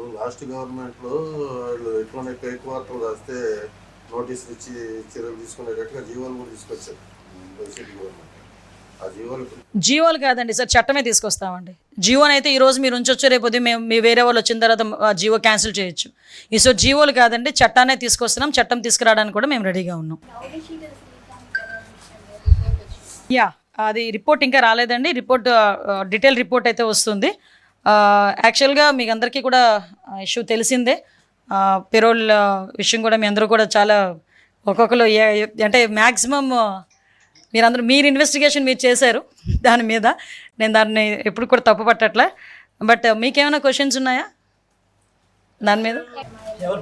ఇప్పుడు లాస్ట్ గవర్నమెంట్లో వాళ్ళు ఎట్లనే పేక్ వార్తలు రాస్తే నోటీసులు ఇచ్చి చర్యలు తీసుకునేటట్టుగా జీవోలు కూడా తీసుకొచ్చారు. YCP government. ఆ జీవోలు జీవోలు కాదండి సార్ చట్టమే తీసుకొస్తామండి. జీవోని అయితే ఈ రోజు మీరు ఉంచొచ్చు రేపు మేము మీ వేరే వాళ్ళు వచ్చిన తర్వాత ఆ జీవో క్యాన్సిల్ చేయొచ్చు. ఈ సో జీవోలు కాదండి చట్టాన్ని తీసుకొస్తున్నాం చట్టం తీసుకురావడానికి కూడా మేము రెడీగా ఉన్నాం. యా అది రిపోర్ట్ ఇంకా రాలేదండి. రిపోర్ట్ డీటెయిల్ రిపోర్ట్ అయితే వస్తుంది. యాక్చువల్గా మీకు అందరికీ కూడా ఇష్యూ తెలిసిందే. పెరోల్ విషయం కూడా మీ అందరూ కూడా చాలా ఒక్కొక్కరు అంటే మ్యాక్సిమం మీరందరూ మీరు ఇన్వెస్టిగేషన్ మీరు చేశారు దాని మీద. నేను దాన్ని ఎప్పుడు కూడా తప్పు పట్టట్లే బట్ మీకేమైనా క్వశ్చన్స్ ఉన్నాయా? దాని మీద? సార్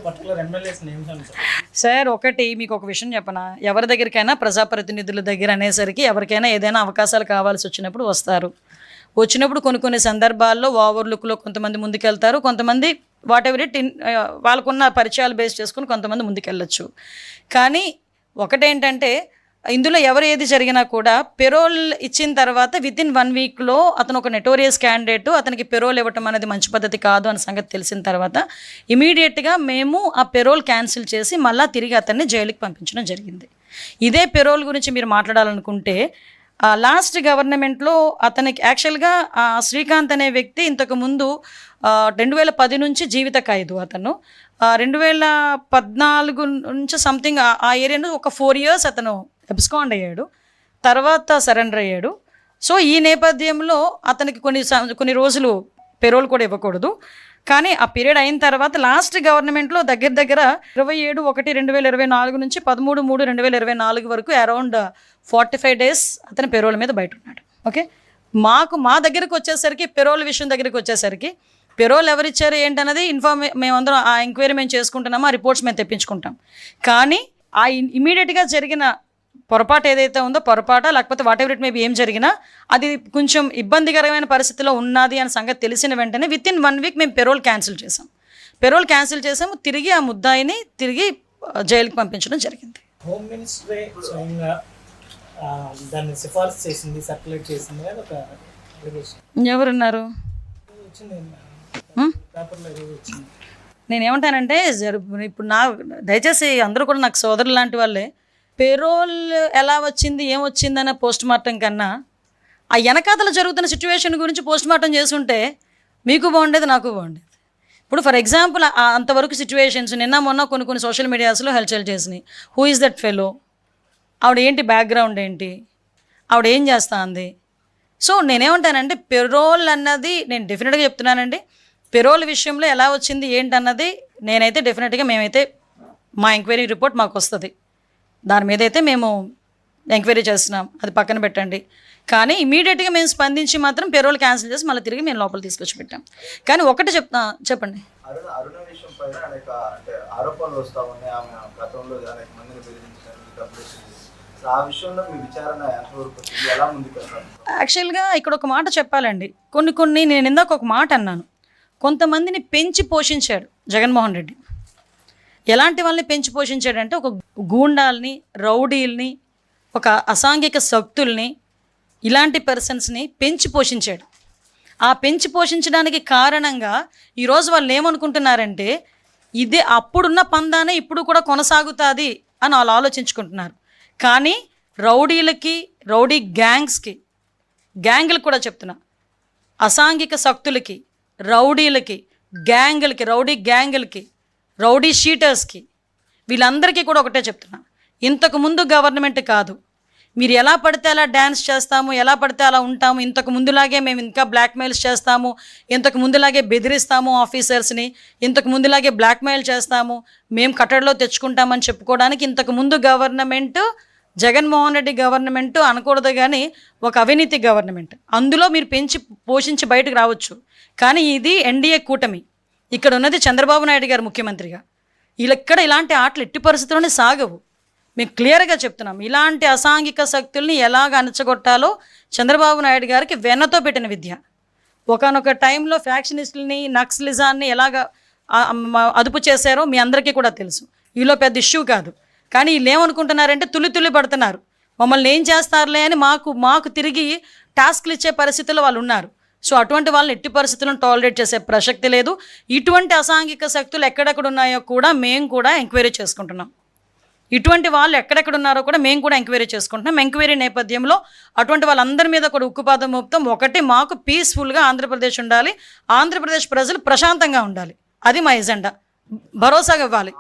సార్ ఒకటి మీకు ఒక విషయం చెప్పనా? ఎవరి దగ్గరికైనా ప్రజాప్రతినిధుల దగ్గర అనేసరికి ఎవరికైనా ఏదైనా అవకాశాలు కావాల్సి వచ్చినప్పుడు వస్తారు. వచ్చినప్పుడు కొన్ని కొన్ని సందర్భాల్లో ఓవర్ లుక్లో కొంతమంది ముందుకెళ్తారు. కొంతమంది వాట్ ఎవర్ ఇట్ ఇన్ వాళ్ళకున్న పరిచయాలు బేస్ చేసుకుని కొంతమంది ముందుకెళ్ళచ్చు. కానీ ఒకటేంటంటే ఇందులో ఎవరు ఏది జరిగినా కూడా పెరోల్ ఇచ్చిన తర్వాత విత్ ఇన్ వన్ వీక్లో అతను ఒక నెటోరియస్ క్యాండిడేట్ అతనికి పెరోల్ ఇవ్వటం అనేది మంచి పద్ధతి కాదు అన్న సంగతి తెలిసిన తర్వాత ఇమీడియట్గా మేము ఆ పెరోల్ క్యాన్సిల్ చేసి మళ్ళీ తిరిగి అతన్ని జైలుకి పంపించడం జరిగింది. ఇదే పెరోల్ గురించి మీరు మాట్లాడాలనుకుంటే లాస్ట్ గవర్నమెంట్లో అతనికి యాక్చువల్గా శ్రీకాంత్ అనే వ్యక్తి ఇంతకుముందు రెండు వేల పది నుంచి జీవిత ఖైదు అతను. రెండు వేల పద్నాలుగు నుంచి సంథింగ్ ఆ ఏరియాను ఒక ఫోర్ ఇయర్స్ అతను ఎబ్స్కాండ్ అయ్యాడు. తర్వాత సరెండర్ అయ్యాడు. సో ఈ నేపథ్యంలో అతనికి కొన్ని కొన్ని రోజులు పెరోల్ కూడా ఇవ్వకూడదు. కానీ ఆ పీరియడ్ అయిన తర్వాత లాస్ట్ గవర్నమెంట్లో దగ్గర దగ్గర ఇరవై ఏడు ఒకటి రెండు వేల ఇరవై నాలుగు నుంచి పదమూడు మూడు రెండు వేల ఇరవై నాలుగు వరకు అరౌండ్ ఫార్టీ ఫైవ్ డేస్ అతని పెరోల్ మీద బయట ఉన్నాడు ఓకే? మాకు మా దగ్గరకు వచ్చేసరికి పెరోల్ విషయం దగ్గరికి వచ్చేసరికి పెరోల్ ఎవరిచ్చారు ఏంటన్నది ఇన్ఫార్మే మేమందరం ఆ ఎంక్వైరీ మేము చేసుకుంటున్నాము ఆ రిపోర్ట్స్ మేము తెప్పించుకుంటాం. కానీ ఆ ఇమీడియట్గా జరిగిన పొరపాటు ఏదైతే ఉందో పొరపాట లేకపోతే వాట్ ఎవర్ ఇట్ మేబీ ఏం జరిగినా అది కొంచెం ఇబ్బందికరమైన పరిస్థితిలో ఉన్నది అనే సంగతి తెలిసిన వెంటనే విత్ ఇన్ వన్ వీక్ మేము పెరోల్ క్యాన్సిల్ చేసాం పెరోల్ క్యాన్సిల్ చేసాము తిరిగి ఆ ముద్దాయిని తిరిగి జైలుకి పంపించడం జరిగింది. హోమ్ మినిస్టరే స్వయంగా దాన్ని సిఫార్సు చేసింది సర్క్యులేట్ చేసింది ఒక ఎవరున్నారు? వచ్చింది హ్మ్? పేపర్లో ఏదో వచ్చింది. నేను ఏమంటానంటే జరు ఇప్పుడు నా దయచేసి అందరూ కూడా నాకు సోదరులు లాంటి వాళ్ళే పెరోల్ ఎలా వచ్చింది ఏం పోస్ట్ మార్టం కన్నా ఆ వెనకాతల జరుగుతున్న సిచ్యువేషన్ గురించి పోస్ట్ మార్టం చేసుంటే మీకు బాగుండేది నాకు బాగుండేది. ఇప్పుడు ఫర్ ఎగ్జాంపుల్ అంతవరకు సిచ్యువేషన్స్ నిన్న మొన్న కొన్ని కొన్ని సోషల్ మీడియాస్లో హెల్చల్ చేసినాయి. హూ ఇస్ దట్ ఫెలో ఆవిడ ఏంటి బ్యాక్గ్రౌండ్ ఏంటి? ఆవిడ ఏం చేస్తా అంది సో నేనేమంటానంటే పెరోల్ అన్నది నేను డెఫినెట్గా చెప్తున్నానండి. పెరోల్ విషయంలో ఎలా వచ్చింది ఏంటన్నది నేనైతే డెఫినెట్గా మేమైతే మా ఎంక్వైరీ రిపోర్ట్ మాకు వస్తుంది దాని మీద అయితే మేము ఎంక్వైరీ చేస్తున్నాం. అది పక్కన పెట్టండి. కానీ ఇమీడియట్గా మేము స్పందించి మాత్రం పెరోల్ క్యాన్సిల్ చేసి మళ్ళీ తిరిగి మేము లోపల తీసుకొచ్చి పెట్టాం. కానీ ఒకటి చెప్తా చెప్పండి. యాక్చువల్గా ఇక్కడ ఒక మాట చెప్పాలండి. కొన్ని కొన్ని నేను ఇందాక ఒక మాట అన్నాను. కొంతమందిని పెంచి పోషించాడు జగన్మోహన్ రెడ్డి. ఎలాంటి వాళ్ళని పెంచి పోషించాడంటే ఒక గూండాల్ని రౌడీల్ని ఒక అసాంఘిక శక్తుల్ని ఇలాంటి పర్సన్స్ని పెంచి పోషించాడు. ఆ పెంచి పోషించడానికి కారణంగా ఈరోజు వాళ్ళు ఏమనుకుంటున్నారంటే ఇదే అప్పుడున్న పందానే ఇప్పుడు కూడా కొనసాగుతుంది అని వాళ్ళు ఆలోచించుకుంటున్నారు. కానీ రౌడీలకి రౌడీ గ్యాంగ్స్కి గ్యాంగ్లకు కూడా చెప్తున్నా. అసాంఘిక శక్తులకి రౌడీలకి గ్యాంగులకి రౌడీ గ్యాంగులకి రౌడీ షీటర్స్కి. వీళ్ళందరికీ కూడా ఒకటే చెప్తున్నా. ఇంతకుముందు గవర్నమెంట్ కాదు. మీరు ఎలా పడితే అలా డ్యాన్స్ చేస్తాము ఎలా పడితే అలా ఉంటాము ఇంతకు ముందులాగే మేము ఇంకా బ్లాక్మెయిల్స్ చేస్తాము ఇంతకు ముందులాగే బెదిరిస్తాము ఆఫీసర్స్ని ఇంతకు ముందులాగే బ్లాక్మెయిల్ చేస్తాము మేము కట్టడిలో తెచ్చుకుంటామని చెప్పుకోవడానికి ఇంతకు ముందు గవర్నమెంట్ జగన్మోహన్ రెడ్డి గవర్నమెంట్ అనకూడదు కానీ ఒక అవినీతి గవర్నమెంట్. అందులో మీరు పెంచి పోషించి బయటకు రావచ్చు. కానీ ఇది ఎన్డీఏ కూటమి. ఇక్కడ ఉన్నది చంద్రబాబు నాయుడు గారు ముఖ్యమంత్రిగా. ఇక్కడ ఇలాంటి ఆటలు ఎట్టి పరిస్థితుల్లోనే సాగవు. మేము క్లియర్గా చెప్తున్నాం ఇలాంటి అసాంఘిక శక్తుల్ని ఎలాగ అణచగొట్టాలో చంద్రబాబు నాయుడు గారికి వెన్నతో పెట్టిన విద్య. ఒకనొక టైంలో ఫ్యాక్షనిస్టుల్ని నక్సలిజాన్ని ఎలాగ అదుపు చేశారో మీ అందరికీ కూడా తెలుసు. ఈలో పెద్ద ఇష్యూ కాదు. కానీ వీళ్ళు ఏమనుకుంటున్నారంటే తుల్లి తుల్లి పడుతున్నారు. మమ్మల్ని ఏం చేస్తారులే అని మాకు మాకు తిరిగి టాస్క్లు ఇచ్చే పరిస్థితుల్లో వాళ్ళు ఉన్నారు సో అటువంటి వాళ్ళని ఎట్టి పరిస్థితులను టాలరేట్ చేసే ప్రసక్తి లేదు. ఇటువంటి అసాంఘిక శక్తులు ఎక్కడెక్కడ ఉన్నాయో కూడా మేము కూడా ఎంక్వైరీ చేసుకుంటున్నాం. ఇటువంటి వాళ్ళు ఎక్కడెక్కడ ఉన్నారో కూడా మేము కూడా ఎంక్వైరీ చేసుకుంటున్నాం. ఎంక్వైరీ నేపథ్యంలో అటువంటి వాళ్ళందరి మీద కూడా ఉక్కుపాదం మోపుతాం. ఒకటి మాకు పీస్ఫుల్గా ఆంధ్రప్రదేశ్ ఉండాలి. ఆంధ్రప్రదేశ్ ప్రజలు ప్రశాంతంగా ఉండాలి. అది మా ఎజెండా భరోసాగా ఇవ్వాలి.